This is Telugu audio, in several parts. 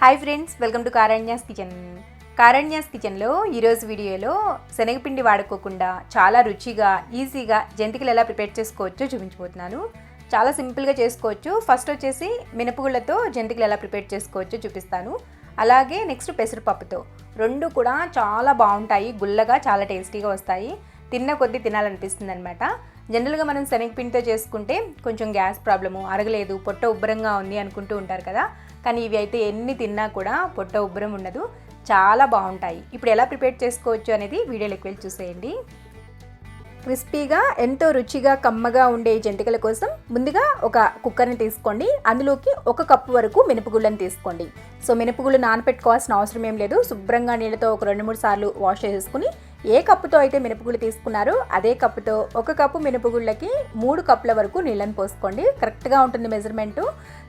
Hi friends welcome to Karanya's kitchen Karanya's కిచెన్లో ఈరోజు వీడియోలో శనగపిండి వాడుకోకుండా చాలా రుచిగా ఈజీగా జంతికలు ఎలా ప్రిపేర్ చేసుకోవచ్చో చూపించబోతున్నాను. చాలా సింపుల్గా చేసుకోవచ్చు. ఫస్ట్ వచ్చేసి మినపగుళ్ళతో జంతికలు ఎలా ప్రిపేర్ చేసుకోవచ్చో చూపిస్తాను. అలాగే నెక్స్ట్ పెసరపప్పుతో. రెండు కూడా చాలా బాగుంటాయి. గుల్లగా చాలా టేస్టీగా వస్తాయి. తిన్న కొద్దీ తినాలనిపిస్తుంది అనమాట జనరల్గా మనం శనగపిండితో చేసుకుంటే కొంచెం గ్యాస్ ప్రాబ్లము అరగలేదు పొట్ట ఉబ్బరంగా ఉంది అనుకుంటూ ఉంటారు కదా. కానీ ఇవి అయితే ఎన్ని తిన్నా కూడా పొట్ట ఉబ్బరం ఉండదు. చాలా బాగుంటాయి. ఇప్పుడు ఎలా ప్రిపేర్ చేసుకోవచ్చు అనేది వీడియోలోకి వెళ్ళి చూసేయండి. క్రిస్పీగా ఎంతో రుచిగా కమ్మగా ఉండే జంటికల జంతికల కోసం ముందుగా ఒక కుక్కర్ని తీసుకోండి. అందులోకి ఒక కప్పు వరకు మినపగుళ్ళని తీసుకోండి. సో మినపగుళ్ళు నానపెట్టుకోవాల్సిన అవసరం ఏం లేదు. శుభ్రంగా నీళ్ళతో ఒక రెండు మూడు సార్లు వాష్ చేసుకుని ఏ కప్పుతో అయితే మినపగుళ్ళు తీసుకున్నారో అదే కప్పుతో ఒక కప్పు మినపగుళ్ళకి మూడు కప్పుల వరకు నీళ్ళని పోసుకోండి. కరెక్ట్గా ఉంటుంది మెజర్మెంటు.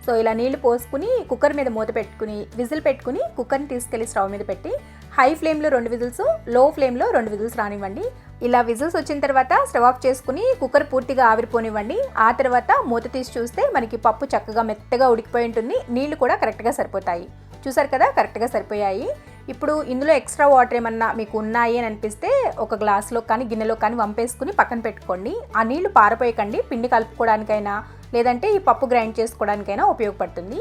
సో ఇలా నీళ్ళు పోసుకుని కుక్కర్ మీద మూత పెట్టుకుని విజిల్ పెట్టుకుని కుక్కర్ని తీసుకెళ్ళి స్టవ్ మీద పెట్టి హై ఫ్లేమ్లో రెండు విజిల్స్లో ఫ్లేమ్లో రెండు విజిల్స్ రానివ్వండి. ఇలా విజిల్స్ వచ్చిన తర్వాత స్టవ్ ఆఫ్ చేసుకుని కుక్కర్ పూర్తిగా ఆవిరిపోనివ్వండి. ఆ తర్వాత మూత తీసి చూస్తే మనకి పప్పు చక్కగా మెత్తగా ఉడికిపోయి ఉంటుంది. నీళ్ళు కూడా కరెక్ట్గా సరిపోతాయి. చూసారు కదా? కరెక్ట్గా సరిపోయాయి. ఇప్పుడు ఇందులో ఎక్స్ట్రా వాటర్ ఏమన్నా మీకు ఉన్నాయి అని అనిపిస్తే ఒక గ్లాస్లో కానీ గిన్నెలో కానీ వంపేసుకుని పక్కన పెట్టుకోండి. ఆ నీళ్ళు పారపోయకండి. పిండి కలుపుకోవడానికైనా లేదంటే ఈ పప్పు గ్రైండ్ చేసుకోవడానికైనా ఉపయోగపడుతుంది.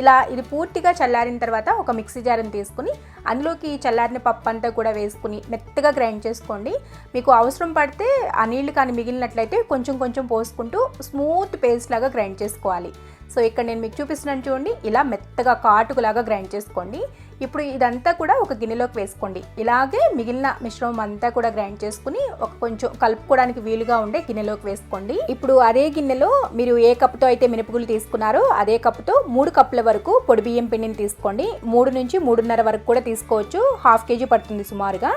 ఇలా ఇది పూర్తిగా చల్లారిన తర్వాత ఒక మిక్సీ జార్ని తీసుకుని అందులోకి ఈ చల్లారిన పప్పు అంతా కూడా వేసుకుని మెత్తగా గ్రైండ్ చేసుకోండి. మీకు అవసరం పడితే ఆ నీళ్ళు కానీ మిగిలినట్లయితే కొంచెం కొంచెం పోసుకుంటూ స్మూత్ పేస్ట్ లాగా గ్రైండ్ చేసుకోవాలి. సో ఇక్కడ నేను మీకు చూపిస్తున్నాను చూడండి. ఇలా మెత్తగా కాటుకులాగా గ్రైండ్ చేసుకోండి. ఇప్పుడు ఇదంతా కూడా ఒక గిన్నెలోకి వేసుకోండి. ఇలాగే మిగిలిన మిశ్రమం అంతా కూడా గ్రైండ్ చేసుకుని ఒక కొంచెం కలుపుకోవడానికి వీలుగా ఉండే గిన్నెలోకి వేసుకోండి. ఇప్పుడు అదే గిన్నెలో మీరు ఏ కప్పుతో అయితే మినపగులు తీసుకున్నారో అదే కప్పుతో మూడు కప్పుల వరకు పొడి బియ్యం పిండిని తీసుకోండి. మూడు నుంచి మూడున్నర వరకు కూడా తీసుకోవచ్చు. హాఫ్ కేజీ పడుతుంది సుమారుగా.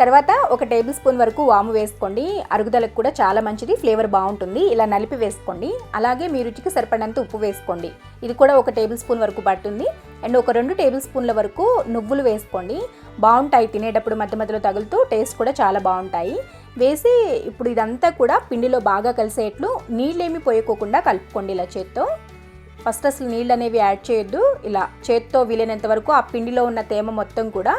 తర్వాత ఒక టేబుల్ స్పూన్ వరకు వాము వేసుకోండి. అరుగుదలకు కూడా చాలా మంచిది ఫ్లేవర్ బాగుంటుంది. ఇలా నలిపి వేసుకోండి. అలాగే మీ రుచికి సరిపడినంత ఉప్పు వేసుకోండి. ఇది కూడా ఒక టేబుల్ స్పూన్ వరకు పడుతుంది. అండ్ ఒక రెండు టేబుల్ స్పూన్ల వరకు నువ్వులు వేసుకోండి. బాగుంటాయి తినేటప్పుడు మధ్య మధ్యలో తగులుతూ టేస్ట్ కూడా చాలా బాగుంటాయి. వేసి ఇప్పుడు ఇదంతా కూడా పిండిలో బాగా కలిసేట్లు నీళ్ళేమి పోయకోకుండా కలుపుకోండి ఇలా చేత్తో. ఫస్ట్ అసలు నీళ్ళు అనేవి యాడ్ చేయొద్దు. ఇలా చేత్తో వీలైనంత వరకు ఆ పిండిలో ఉన్న తేమ మొత్తం కూడా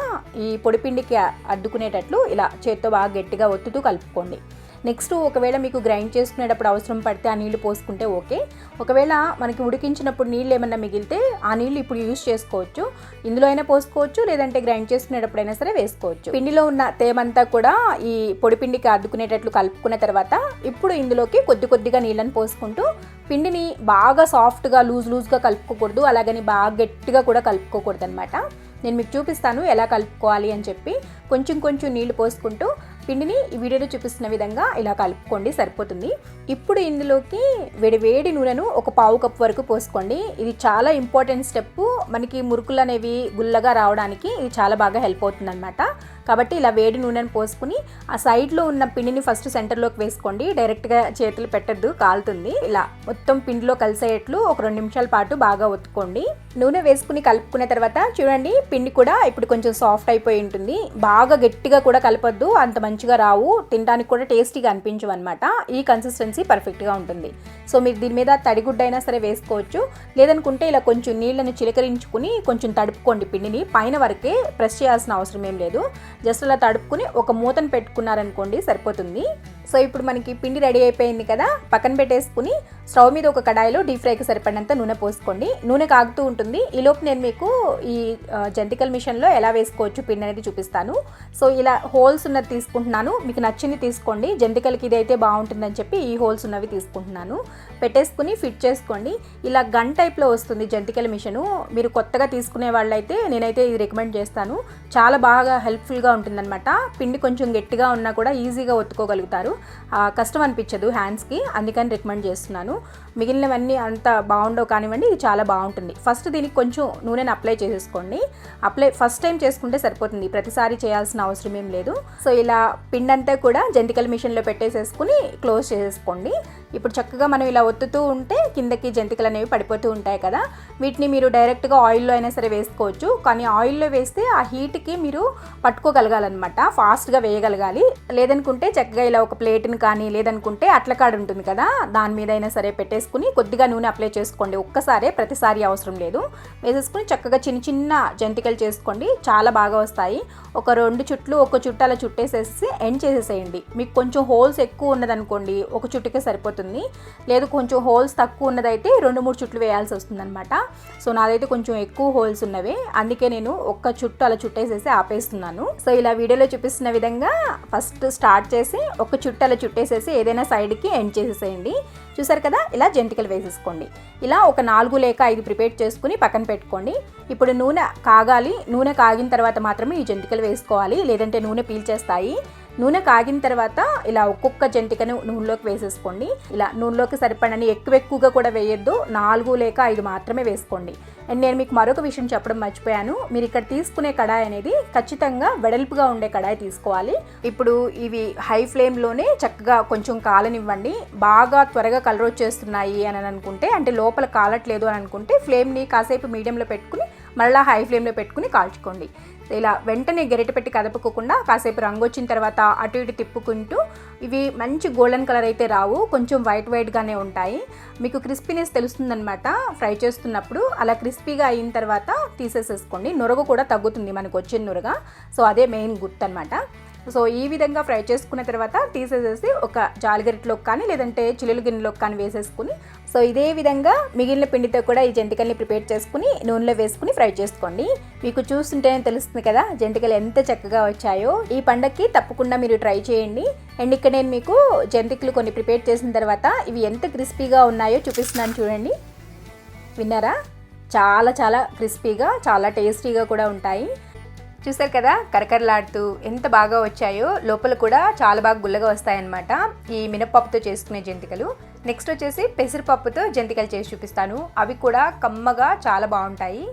ఈ పొడి పిండికి అద్దుకునేటట్లు ఇలా చేత్తో బాగా గట్టిగా ఒత్తుతూ కలుపుకోండి. నెక్స్ట్ ఒకవేళ మీకు గ్రైండ్ చేసుకునేటప్పుడు అవసరం పడితే ఆ నీళ్ళు పోసుకుంటే ఓకే. ఒకవేళ మనకి ఉడికించినప్పుడు నీళ్ళు ఏమన్నా మిగిలితే ఆ నీళ్ళు ఇప్పుడు యూజ్ చేసుకోవచ్చు. ఇందులో అయినా పోసుకోవచ్చు లేదంటే గ్రైండ్ చేసుకునేటప్పుడైనా సరే వేసుకోవచ్చు. పిండిలో ఉన్న తేమంతా కూడా ఈ పొడి పిండికి అద్దుకునేటట్లు కలుపుకున్న తర్వాత ఇప్పుడు ఇందులోకి కొద్ది కొద్దిగా నీళ్ళని పోసుకుంటూ పిండిని బాగా సాఫ్ట్గా లూజ్ లూజ్గా కలుపుకోకూడదు అలాగని బాగా గట్టిగా కూడా కలుపుకోకూడదు అనమాట నేను మీకు చూపిస్తాను ఎలా కలుపుకోవాలి అని చెప్పి. కొంచెం కొంచెం నీళ్ళు పోసుకుంటూ పిండిని ఈ వీడియోలో చూపిస్తున్న విధంగా ఇలా కలుపుకోండి సరిపోతుంది. ఇప్పుడు ఇందులోకి వేడి వేడి నూనెను ఒక పావు కప్పు వరకు పోసుకోండి. ఇది చాలా ఇంపార్టెంట్ స్టెప్ మనకి మురుకులు అనేవి గుల్లగా రావడానికి ఇది చాలా బాగా హెల్ప్ అవుతుంది అనమాట కాబట్టి ఇలా వేడి నూనెను పోసుకుని ఆ సైడ్లో ఉన్న పిండిని ఫస్ట్ సెంటర్లోకి వేసుకోండి. డైరెక్ట్గా చేతులు పెట్టద్దు కాలుతుంది. ఇలా మొత్తం పిండిలో కలిసేట్లు ఒక రెండు నిమిషాల పాటు బాగా ఒత్తుకోండి. నూనె వేసుకుని కలుపుకున్న తర్వాత చూడండి పిండి కూడా ఇప్పుడు కొంచెం సాఫ్ట్ అయిపోయి ఉంటుంది. బాగా గట్టిగా కూడా కలపొద్దు అంత మంచి మంచిగా రావు తినడానికి కూడా టేస్టీగా అనిపించవు అనమాట ఈ కన్సిస్టెన్సీ పర్ఫెక్ట్గా ఉంటుంది. సో మీరు దీని మీద తడిగుడ్డ అయినా సరే వేసుకోవచ్చు. లేదనుకుంటే ఇలా కొంచెం నీళ్ళని చిలకరించుకుని కొంచెం తడుపుకోండి పిండిని. పైన వరకే ప్రెస్ చేయాల్సిన అవసరం ఏం లేదు. జస్ట్ అలా తడుపుకుని ఒక మూతను పెట్టుకున్నారనుకోండి సరిపోతుంది. సో ఇప్పుడు మనకి పిండి రెడీ అయిపోయింది కదా పక్కన పెట్టేసుకుని స్టవ్ మీద ఒక కడాయిలో డీప్ ఫ్రైకి సరిపడినంత నూనె పోసుకోండి. నూనె కాగుతూ ఉంటుంది. ఈలోపు నేను మీకు ఈ జంతికల్ మిషన్లో ఎలా వేసుకోవచ్చు పిండి అనేది చూపిస్తాను. సో ఇలా హోల్స్ ఉన్నది తీసుకుంటున్నాను. మీకు నచ్చింది తీసుకోండి. జంతికలకి ఇది అయితే బాగుంటుందని చెప్పి ఈ హోల్స్ ఉన్నవి తీసుకుంటున్నాను. పెట్టేసుకుని ఫిట్ చేసుకోండి. ఇలా గన్ టైప్లో వస్తుంది జంతికల మిషను. మీరు కొత్తగా తీసుకునే వాళ్ళైతే నేనైతే ఇది రికమెండ్ చేస్తాను. చాలా బాగా హెల్ప్ఫుల్గా ఉంటుందన్నమాట. పిండి కొంచెం గట్టిగా ఉన్నా కూడా ఈజీగా ఒత్తుకోగలుగుతారు. కష్టం అనిపించదు హ్యాండ్స్కి అందుకని రికమెండ్ చేస్తున్నాను. మిగిలినవన్నీ అంత బాగుండవు కానివ్వండి ఇది చాలా బాగుంటుంది. ఫస్ట్ దీనికి కొంచెం నూనెను అప్లై చేసేసుకోండి. అప్లై ఫస్ట్ టైం చేసుకుంటే సరిపోతుంది. ప్రతిసారి చేయాల్సిన అవసరం ఏం లేదు. సో ఇలా పిండి అంతా కూడా జంతికల మిషన్లో పెట్టేసేసుకుని క్లోజ్ చేసేసుకోండి. ఇప్పుడు చక్కగా మనం ఇలా ఒత్తుతూ ఉంటే కిందకి జంతికలు అనేవి పడిపోతూ ఉంటాయి కదా. వీటిని మీరు డైరెక్ట్గా ఆయిల్లో అయినా సరే వేసుకోవచ్చు. కానీ ఆయిల్లో వేస్తే ఆ హీట్ హీట్కి మీరు పట్టుకోగలగాలన్నమాట. ఫాస్ట్గా వేయగలగాలి. లేదనుకుంటే చక్కగా ఇలా ఒక ప్లేట్ని కానీ లేదనుకుంటే అట్లకాడ ఉంటుంది కదా దాని మీద అయినా సరే పెట్టేసుకుని కొద్దిగా నూనె అప్లై చేసుకోండి. ఒక్కసారే ప్రతిసారి అవసరం లేదు. వేసేసుకుని చక్కగా చిన్న చిన్న జంతికలు చేసుకోండి. చాలా బాగా వస్తాయి. ఒక రెండు చుట్లు ఒక చుట్టు అలా చుట్టేసేసి ఎండ్ చేసేసేయండి. మీకు కొంచెం హోల్స్ ఎక్కువ ఉన్నదనుకోండి ఒక చుట్టుకే సరిపోతుంది. లేదు కొంచెం హోల్స్ తక్కువ ఉన్నదైతే రెండు మూడు చుట్లు వేయాల్సి వస్తుందన్నమాట. సో నాదైతే కొంచెం ఎక్కువ హోల్స్ ఉన్నవి. అందుకే నేను ఒక్క చుట్టు అలా చుట్టేసేసి ఆపేస్తున్నాను. సో ఇలా వీడియోలో చూపిస్తున్న విధంగా ఫస్ట్ స్టార్ట్ చేసి ఒక చుట్టు అలా చుట్టేసేసి ఏదైనా సైడ్కి ఎండ్ చేసేసేయండి. చూసారు కదా? ఇలా జంతికలు వేసేసుకోండి. ఇలా ఒక నాలుగు లేక ఐదు ప్రిపేర్ చేసుకుని పక్కన పెట్టుకోండి. ఇప్పుడు నూనె కాగాలి. నూనె కాగిన తర్వాత మాత్రమే ఈ జంతికలు వేసుకోవాలి. లేదంటే నూనె పీల్చేస్తాయి. నూనె కాగిన తర్వాత ఇలా ఒక్కొక్క జంతికను నూనెలోకి వేసేసుకోండి. ఇలా నూనెలోకి సరిపడని ఎక్కువ ఎక్కువగా కూడా వేయొద్దు. నాలుగు లేక ఐదు మాత్రమే వేసుకోండి. అండ్ నేను మీకు మరొక విషయం చెప్పడం మర్చిపోయాను. మీరు ఇక్కడ తీసుకునే కడాయి అనేది ఖచ్చితంగా వెడల్పుగా ఉండే కడాయి తీసుకోవాలి. ఇప్పుడు ఇవి హై ఫ్లేమ్లోనే చక్కగా కొంచెం కాలనివ్వండి. బాగా త్వరగా కలర్ వచ్చేస్తున్నాయి అని అనుకుంటే అంటే లోపల కాలట్లేదు అని అనుకుంటే ఫ్లేమ్ని కాసేపు మీడియంలో పెట్టుకుని మళ్ళీ హై ఫ్లేమ్లో పెట్టుకుని కాల్చుకోండి. ఇలా వెంటనే గరిటె పెట్టి కదపకోకుండా కాసేపు రంగు వచ్చిన తర్వాత అటు ఇటు తిప్పుకుంటూ ఇవి మంచి గోల్డెన్ కలర్ అయితే రావు కొంచెం వైట్ వైట్గానే ఉంటాయి. మీకు క్రిస్పీనెస్ తెలుస్తుందనమాట ఫ్రై చేస్తున్నప్పుడు అలా క్రిస్పీగా అయిన తర్వాత తీసేసేసుకోండి. నొరగ కూడా తగ్గుతుంది మనకు వచ్చిన నొరగ. సో అదే మెయిన్ గుర్తు అనమాట సో ఈ విధంగా ఫ్రై చేసుకున్న తర్వాత తీసేసేసి ఒక జాలిగరిటలోకి కానీ లేదంటే చిల్లుల గిన్నెలోకి కానీ వేసేసుకుని సో ఇదే విధంగా మిగిలిన పిండితో కూడా ఈ జంతికల్ని ప్రిపేర్ చేసుకుని నూనెలో వేసుకుని ఫ్రై చేసుకోండి. మీకు చూస్తుంటేనే తెలుస్తుంది కదా జంతికలు ఎంత చక్కగా వచ్చాయో. ఈ పండక్కి తప్పకుండా మీరు ట్రై చేయండి. అండ్ ఇక్కడ నేను మీకు జంతికలు కొన్ని ప్రిపేర్ చేసిన తర్వాత ఇవి ఎంత క్రిస్పీగా ఉన్నాయో చూపిస్తున్నాను చూడండి. విన్నారా? చాలా చాలా క్రిస్పీగా చాలా టేస్టీగా కూడా ఉంటాయి. చూసారు కదా కరకరలాడుతూ ఎంత బాగా వచ్చాయో లోపల కూడా చాలా బాగా గుల్లగా వస్తాయన్నమాట ఈ మినపప్పుతో చేసుకునే జంతికలు. నెక్స్ట్ వచ్చేసి పెసరపప్పుతో జంతికలు చేసి చూపిస్తాను. అవి కూడా కమ్మగా చాలా బాగుంటాయి.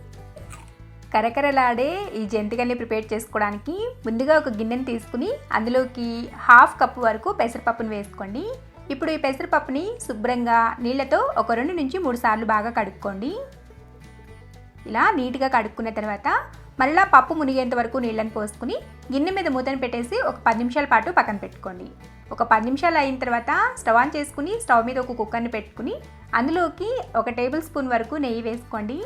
కరకరలాడే ఈ జంతికల్ని ప్రిపేర్ చేసుకోవడానికి ముందుగా ఒక గిన్నెని తీసుకుని అందులోకి హాఫ్ కప్పు వరకు పెసరపప్పును వేసుకోండి. ఇప్పుడు ఈ పెసరపప్పుని శుభ్రంగా నీళ్ళతో ఒక రెండు నుంచి మూడు సార్లు బాగా కడుక్కోండి. ఇలా నీట్గా కడుక్కున్న తర్వాత మళ్ళీ పప్పు మునిగేంత వరకు నీళ్ళని పోసుకుని గిన్నె మీద మూతను పెట్టేసి ఒక పది నిమిషాల పాటు పక్కన పెట్టుకోండి. ఒక పది నిమిషాలు అయిన తర్వాత స్టవ్ ఆన్ చేసుకుని స్టవ్ మీద ఒక కుక్కర్ని పెట్టుకుని అందులోకి ఒక టేబుల్ స్పూన్ వరకు నెయ్యి వేసుకోండి.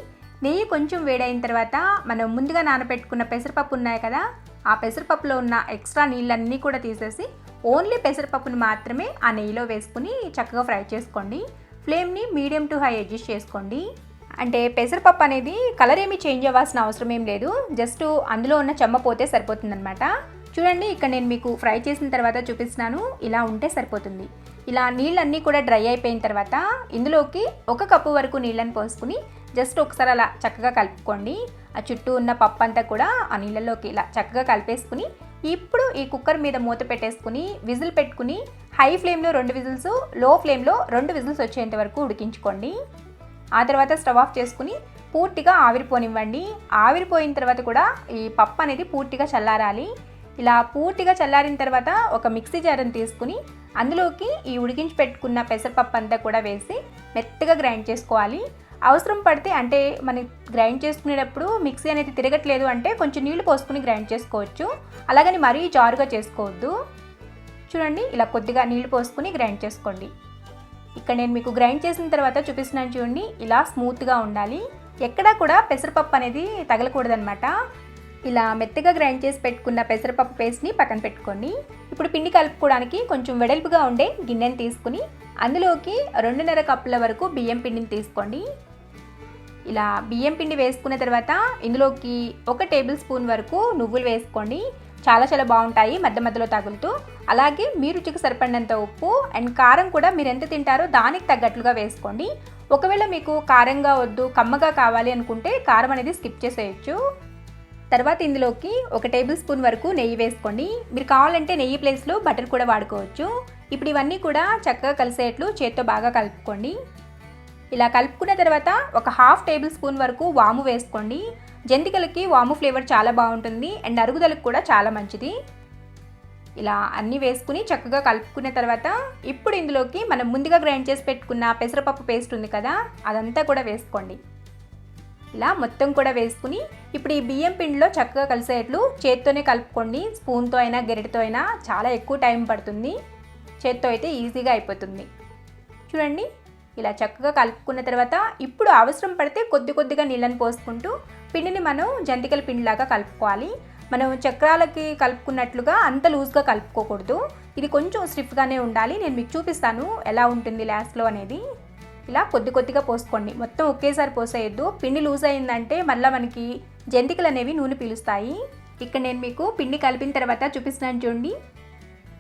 నెయ్యి కొంచెం వేడైన తర్వాత మనం ముందుగా నానబెట్టుకున్న పెసరపప్పు ఉన్నాయి కదా ఆ పెసరపప్పులో ఉన్న ఎక్స్ట్రా నీళ్ళన్నీ కూడా తీసేసి ఓన్లీ పెసరపప్పును మాత్రమే ఆ నెయ్యిలో వేసుకుని చక్కగా ఫ్రై చేసుకోండి. ఫ్లేమ్ని మీడియం టు హై అడ్జస్ట్ చేసుకోండి. అంటే పెసరపప్పు అనేది కలర్ ఏమీ చేంజ్ అవ్వాల్సిన అవసరం ఏం లేదు. జస్ట్ అందులో ఉన్న చెమ్మ పోతే సరిపోతుందన్నమాట. చూడండి ఇక్కడ నేను మీకు ఫ్రై చేసిన తర్వాత చూపిస్తున్నాను. ఇలా ఉంటే సరిపోతుంది. ఇలా నీళ్ళన్నీ కూడా డ్రై అయిపోయిన తర్వాత ఇందులోకి ఒక కప్పు వరకు నీళ్ళని పోసుకుని జస్ట్ ఒకసారి అలా చక్కగా కలుపుకోండి. ఆ చుట్టూ ఉన్న పప్పు అంతా కూడా ఆ నీళ్ళలోకి ఇలా చక్కగా కలిపేసుకుని ఇప్పుడు ఈ కుక్కర్ మీద మూత పెట్టేసుకుని విజిల్ పెట్టుకుని హై ఫ్లేమ్లో రెండు విజిల్స్లో ఫ్లేమ్లో రెండు విజిల్స్ వచ్చేంత వరకు ఉడికించుకోండి. ఆ తర్వాత స్టవ్ ఆఫ్ చేసుకుని పూర్తిగా ఆవిరిపోనివ్వండి. ఆవిరిపోయిన తర్వాత కూడా ఈ పప్పు అనేది పూర్తిగా చల్లారాలి. ఇలా పూర్తిగా చల్లారిన తర్వాత ఒక మిక్సీ జార్ని తీసుకుని అందులోకి ఈ ఉడికించి పెట్టుకున్న పెసరపప్పు అంతా కూడా వేసి మెత్తగా గ్రైండ్ చేసుకోవాలి. అవసరం పడితే అంటే మనం గ్రైండ్ చేసుకునేటప్పుడు మిక్సీ అనేది తిరగట్లేదు అంటే కొంచెం నీళ్ళు పోసుకుని గ్రైండ్ చేసుకోవచ్చు. అలాగని మరీ జారుగా చేసుకోవద్దు. చూడండి ఇలా కొద్దిగా నీళ్ళు పోసుకుని గ్రైండ్ చేసుకోండి. ఇక్కడ నేను మీకు గ్రైండ్ చేసిన తర్వాత చూపిస్తున్నాను చూడండి. ఇలా స్మూత్గా ఉండాలి. ఎక్కడా కూడా పెసరపప్పు అనేది తగలకూడదనమాట ఇలా మెత్తగా గ్రైండ్ చేసి పెట్టుకున్న పెసరపప్పు పేస్ట్ని పక్కన పెట్టుకోండి. ఇప్పుడు పిండి కలుపుకోవడానికి కొంచెం వెడల్పుగా ఉండే గిన్నెని తీసుకుని అందులోకి రెండున్నర కప్పుల వరకు బియ్యం పిండిని తీసుకోండి. ఇలా బియ్యం పిండి వేసుకున్న తర్వాత ఇందులోకి ఒక టేబుల్ స్పూన్ వరకు నువ్వులు వేసుకోండి. చాలా చాలా బాగుంటాయి మధ్య మధ్యలో తగులుతూ. అలాగే మీ రుచికి సరిపడినంత ఉప్పు అండ్ కారం కూడా మీరు ఎంత తింటారో దానికి తగ్గట్లుగా వేసుకోండి. ఒకవేళ మీకు కారంగా వద్దు కమ్మగా కావాలి అనుకుంటే కారం అనేది స్కిప్ చేసేయచ్చు. తర్వాత ఇందులోకి ఒక టేబుల్ స్పూన్ వరకు నెయ్యి వేసుకోండి. మీరు కావాలంటే నెయ్యి ప్లేస్లో బటర్ కూడా వాడుకోవచ్చు. ఇప్పుడు ఇవన్నీ కూడా చక్కగా కలిసేట్లు చేత్తో బాగా కలుపుకోండి. ఇలా కలుపుకున్న తర్వాత ఒక హాఫ్ టేబుల్ స్పూన్ వరకు వాము వేసుకోండి. జంతికలకి వాము ఫ్లేవర్ చాలా బాగుంటుంది అండ్ అరుగుదలకు కూడా చాలా మంచిది. ఇలా అన్నీ వేసుకుని చక్కగా కలుపుకున్న తర్వాత ఇప్పుడు ఇందులోకి మనం ముందుగా గ్రైండ్ చేసి పెట్టుకున్న పెసరపప్పు పేస్ట్ ఉంది కదా అదంతా కూడా వేసుకోండి. ఇలా మొత్తం కూడా వేసుకుని ఇప్పుడు ఈ బియ్యం పిండిలో చక్కగా కలిసేట్లు చేత్తోనే కలుపుకోండి. స్పూన్తో అయినా గెరటితో అయినా చాలా ఎక్కువ టైం పడుతుంది. చేత్తో అయితే ఈజీగా అయిపోతుంది. చూడండి ఇలా చక్కగా కలుపుకున్న తర్వాత ఇప్పుడు అవసరం పడితే కొద్ది కొద్దిగా నీళ్ళని పోసుకుంటూ పిండిని మనం జంతికల పిండిలాగా కలుపుకోవాలి. మనం చక్రాలకి కలుపుకున్నట్లుగా అంత లూజ్గా కలుపుకోకూడదు. ఇది కొంచెం స్టిఫ్గానే ఉండాలి. నేను మీకు చూపిస్తాను ఎలా ఉంటుంది లాస్ట్లో అనేది. ఇలా కొద్ది కొద్దిగా పోసుకోండి. మొత్తం ఒకేసారి పోసేయద్దు. పిండి లూజ్ అయిందంటే మళ్ళీ మనకి జంతికలు అనేవి నూనె పీలుస్తాయి. ఇక్కడ నేను మీకు పిండి కలిపిన తర్వాత చూపిస్తున్నాను చూడండి.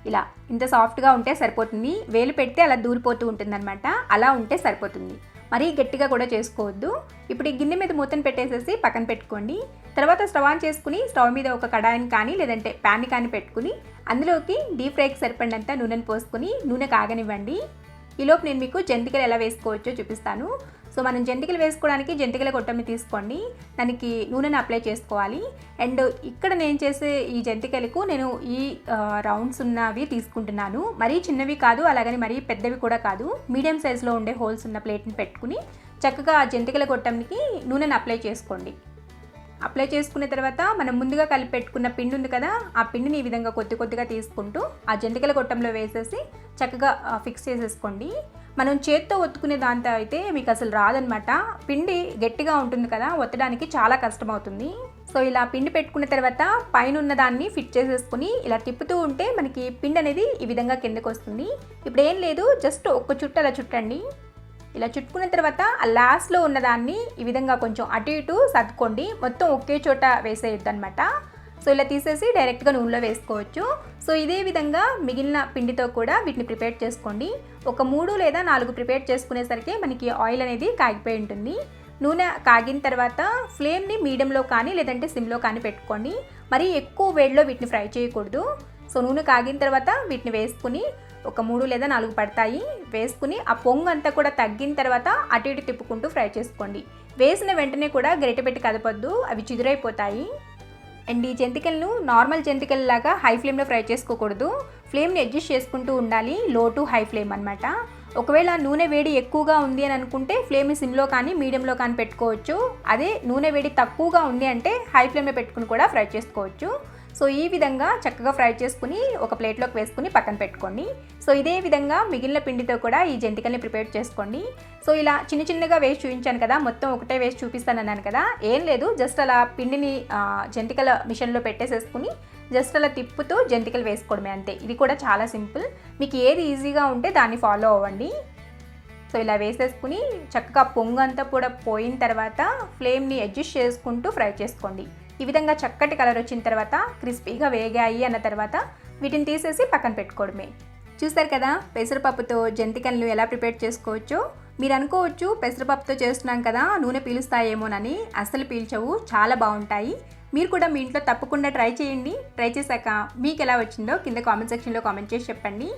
ఇలా ఇంత సాఫ్ట్గా ఉంటే సరిపోతుంది. వేలు పెడితే అలా దూరిపోతూ ఉంటుందన్నమాట. అలా ఉంటే సరిపోతుంది. మరీ గట్టిగా కూడా చేసుకోవద్దు. ఇప్పుడు ఈ గిన్నె మీద మూతను పెట్టేసేసి పక్కన పెట్టుకోండి. తర్వాత స్టవ్ ఆన్ చేసుకుని స్టవ్ మీద ఒక కడాయిని కానీ లేదంటే ప్యాన్ కానీ పెట్టుకుని అందులోకి డీప్ ఫ్రైకి సరిపడినంత నూనెను పోసుకొని నూనె కాగనివ్వండి. ఈలోపు నేను మీకు జంతికలు ఎలా వేసుకోవచ్చో చూపిస్తాను. సో మనం జంతికలు వేసుకోవడానికి జంతికల గొట్టమి తీసుకోండి. దానికి నూనెను అప్లై చేసుకోవాలి. అండ్ ఇక్కడ నేను చేసే ఈ జంతికలకు నేను ఈ రౌండ్స్ ఉన్నవి తీసుకుంటున్నాను. మరీ చిన్నవి కాదు అలాగని మరీ పెద్దవి కూడా కాదు. మీడియం సైజులో ఉండే హోల్స్ ఉన్న ప్లేట్ని పెట్టుకుని చక్కగా ఆ జంతికల గొట్టంకి నూనెను అప్లై చేసుకోండి. అప్లై చేసుకున్న తర్వాత మనం ముందుగా కలిపి పెట్టుకున్న పిండి ఉంది కదా ఆ పిండిని ఈ విధంగా కొద్ది కొద్దిగా తీసుకుంటూ ఆ జంతికల గొట్టంలో వేసేసి చక్కగా ఫిక్స్ చేసేసుకోండి. మనం చేత్తో ఒత్తుకునే దాంతో అయితే మీకు అసలు రాదనమాట పిండి గట్టిగా ఉంటుంది కదా ఒత్తడానికి చాలా కష్టం అవుతుంది సో ఇలా పిండి పెట్టుకున్న తర్వాత పైన ఉన్న దాన్ని ఫిట్ చేసేసుకుని ఇలా తిప్పుతూ ఉంటే మనకి పిండి అనేది ఈ విధంగా కిందకు వస్తుంది ఇప్పుడు ఏం లేదు జస్ట్ ఒక్క చుట్టు అలా చుట్టండి. ఇలా చుట్టుకున్న తర్వాత ఆ లాస్ట్లో ఉన్నదాన్ని ఈ విధంగా కొంచెం అటు ఇటు సర్దుకోండి. మొత్తం ఒకే చోట వేసేయద్దు అనమాట సో ఇలా తీసేసి డైరెక్ట్గా నూనెలో వేసుకోవచ్చు. సో ఇదే విధంగా మిగిలిన పిండితో కూడా వీటిని ప్రిపేర్ చేసుకోండి. ఒక మూడు లేదా నాలుగు ప్రిపేర్ చేసుకునేసరికి మనకి ఆయిల్ అనేది కాగిపోయి ఉంటుంది. నూనె కాగిన తర్వాత ఫ్లేమ్ని మీడియంలో కానీ లేదంటే సిమ్లో కానీ పెట్టుకోండి. మరి ఎక్కువ వేడిలో వీటిని ఫ్రై చేయకూడదు. సో నూనె కాగిన తర్వాత వీటిని వేసుకుని ఒక మూడు లేదా నాలుగు పడతాయి. వేసుకుని ఆ పొంగు అంతా కూడా తగ్గిన తర్వాత అటు ఇటు తిప్పుకుంటూ ఫ్రై చేసుకోండి. వేసిన వెంటనే కూడా గరిటె పెట్టి కదపొద్దు. అవి చిదురైపోతాయి. అండ్ ఈ జంతికలను నార్మల్ జంతికల్లాగా హై ఫ్లేమ్లో ఫ్రై చేసుకోకూడదు. ఫ్లేమ్ని అడ్జస్ట్ చేసుకుంటూ ఉండాలి. లో టు హై ఫ్లేమ్ అనమాట ఒకవేళ నూనె వేడి ఎక్కువగా ఉంది అని అనుకుంటే ఫ్లేమ్ సిమ్లో కానీ మీడియంలో కానీ పెట్టుకోవచ్చు. అదే నూనె వేడి తక్కువగా ఉంది అంటే హై ఫ్లేమ్లో పెట్టుకుని కూడా ఫ్రై చేసుకోవచ్చు. సో ఈ విధంగా చక్కగా ఫ్రై చేసుకుని ఒక ప్లేట్లోకి వేసుకుని పక్కన పెట్టుకోండి. సో ఇదే విధంగా మిగిలిన పిండితో కూడా ఈ జంతికల్ని ప్రిపేర్ చేసుకోండి. సో ఇలా చిన్న చిన్నగా వేసి చూపించాను కదా మొత్తం ఒకటే వేసి చూపిస్తాను అన్నాను కదా ఏం లేదు జస్ట్ అలా పిండిని జంతికల మిషన్లో పెట్టేసేసుకుని జస్ట్ అలా తిప్పుతూ జంతికలు వేసుకోవడమే అంతే. ఇది కూడా చాలా సింపుల్. మీకు ఏది ఈజీగా ఉంటే దాన్ని ఫాలో అవ్వండి. సో ఇలా వేసేసుకుని చక్కగా పొంగు అంతా కూడా పోయిన తర్వాత ఫ్లేమ్ని అడ్జస్ట్ చేసుకుంటూ ఫ్రై చేసుకోండి. ఈ విధంగా చక్కటి కలర్ వచ్చిన తర్వాత క్రిస్పీగా వేగాయి అన్న తర్వాత వీటిని తీసేసి పక్కన పెట్టుకోవడమే. చూసారు కదా? పెసరపప్పుతో జంతికలను ఎలా ప్రిపేర్ చేసుకోవచ్చో? మీరు అనుకోవచ్చు పెసరపప్పుతో చేస్తున్నాం కదా నూనె పీలుస్తాయేమోనని అస్సలు పీల్చవు చాలా బాగుంటాయి. మీరు కూడా మీ ఇంట్లో తప్పకుండా ట్రై చేయండి. ట్రై చేశాక మీకు ఎలా వచ్చిందో కింద కామెంట్ సెక్షన్లో కామెంట్ చేసి చెప్పండి.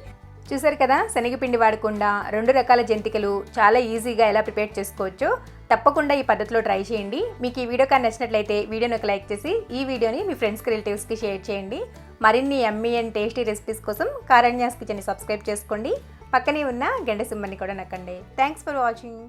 చూసారు కదా శనగపిండి వాడకుండా రెండు రకాల జంతికలు చాలా ఈజీగా ఎలా ప్రిపేర్ చేసుకోవచ్చో తప్పకుండా ఈ పద్ధతిలో ట్రై చేయండి. మీకు ఈ వీడియో కానీ నచ్చినట్లయితే వీడియోని ఒక లైక్ చేసి ఈ వీడియోని మీ ఫ్రెండ్స్కి రిలేటివ్స్కి షేర్ చేయండి. మరిన్ని ఎమ్మీ అండ్ టేస్టీ రెసిపీస్ కోసం కారణ్యాస్ కిచెన్ని సబ్స్క్రైబ్ చేసుకోండి. పక్కనే ఉన్న గంట సింబల్ని కూడా నక్కండి. Thanks for watching.